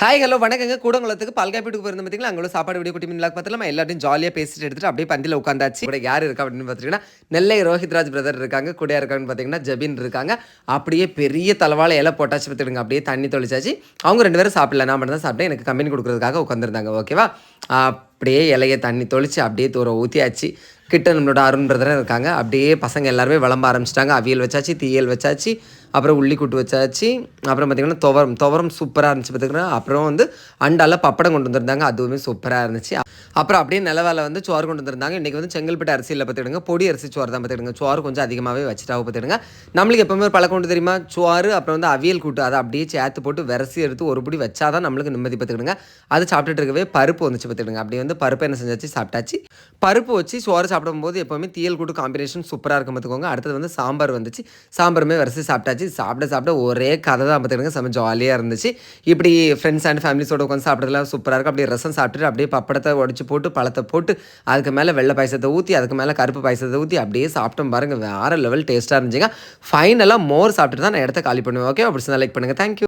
Hi hello வணக்கங்க. கூடங்குளத்துக்கு பால்காப்பீட்டுக்கு போயிருந்த பார்த்தீங்களா அங்கே உள்ள சாப்பாடு வீடியோ குட்டி மீன்லாக் பார்த்துல நம்ம எல்லாத்தையும் ஜாலியாக பேசிட்டு எடுத்துட்டு அப்படியே பந்தியில் உட்காந்தாச்சு கூட யார் இருக்கா அப்படின்னு பார்த்தீங்கன்னா நெல்லை ரோஹித்ராஜ் பிரதர் இருக்காங்க. கூட இருக்காங்கன்னு பார்த்தீங்கன்னா ஜபின் இருக்காங்க. அப்படியே பெரிய தலைவாழை இலை போட்டாச்சு பார்த்துடுங்க அப்படியே தண்ணி தொளிச்சாச்சு. அவங்க ரெண்டு பேரும் சாப்பிடல. நான் மட்டும் தான் சாப்பிட்டேன். எனக்கு கம்பெனி கொடுக்குறதுக்காக உட்காந்துருந்தாங்க ஓகேவா அப்படியே இலையை தண்ணி தொளிச்சு அப்படியே தூரம் ஊற்றியாச்சு கிட்ட நம்மளோட அருண் பிரதரும் இருக்காங்க. அப்படியே பசங்க எல்லாருமே விளம்ப ஆரம்பிச்சிட்டாங்க. அவியல் வச்சாச்சு தீயல் வச்சாச்சு. அப்புறம் உள்ளி கூட்டு வச்சாச்சு. அப்புறம் பார்த்திங்கன்னா துவரம் துவரம் சூப்பராக இருந்துச்சு பார்த்துக்கிறேன் அப்புறம் வந்து அண்டால பப்படம் கொண்டு வந்திருந்தாங்க. அதுவுமே சூப்பராக இருந்துச்சு. அப்புறம் அப்படியே நிலவேல வந்து சோறு கொண்டு வந்திருந்தாங்க. இன்றைக்கி வந்து செங்கல்பட்டு அரிசியில் பார்த்துக்கிடுங்க பொடி அரிசி சோறு தான் பார்த்துக்கிடுங்க சோறு கொஞ்சம் அதிகமாகவே வச்சுட்டாவை பார்த்துக்கிடுங்க நம்மளுக்கு எப்போவுமே ஒரு பழக்கம் உண்டு தெரியுமா? சோறு அப்புறம் வந்து அவியல் கூட்டு. அதை அப்படியே சேர்த்து போட்டு விரசி எடுத்து ஒரு பிடி வச்சாதான் நம்மளுக்கு நிம்மதி பார்த்துக்கிடுங்க அது சாப்பிட்டுட்டு இருக்கவே பருப்பு வந்துச்சு பார்த்துக்கிடுங்க அப்படியே வந்து பருப்பு என்ன செஞ்சாச்சு? சாப்பிட்டாச்சு. பருப்பு வச்சு சோறு சாப்பிடும்போது எப்போவுமே தீயல் கூட்டு காம்பினேஷன் சூப்பராக இருக்கும் பார்த்துக்கோங்க அடுத்தது வந்து சாம்பார் வந்துச்சு. சாம்பாருமே விரசி சாப்பிட்டாச்சு. சாப்பிட சாப்பிட ஒரே கதை தான் பார்த்துக்கிட்டு செம்ம ஜாலியாக இருந்துச்சு. இப்படி ஃப்ரெண்ட்ஸ் அண்ட் ஃபேமிலிஸோட உட்காந்து சாப்பிட்றதுலாம் சூப்பராக இருக்கும். அப்படியே ரசம் சாப்பிட்டுட்டு அப்படியே பப்படத்தை உடச்சி போட்டு பழத்தை போட்டு அதுக்கு மேலே வெள்ளை பாயசத்தை ஊற்றி அதுக்கு மேலே கருப்பு பாயசத்தை ஊற்றி அப்படியே சாப்பிட்டோம் பாருங்க. வேறு லெவல் டேஸ்ட்டாக இருந்துச்சுங்க. ஃபைனலாக மோர் சாப்பிட்டுட்டு தான் நான் இடத்த காலி பண்ணுவேன். ஓகே அப்படி லைக் பண்ணுங்கள் தேங்க்யூ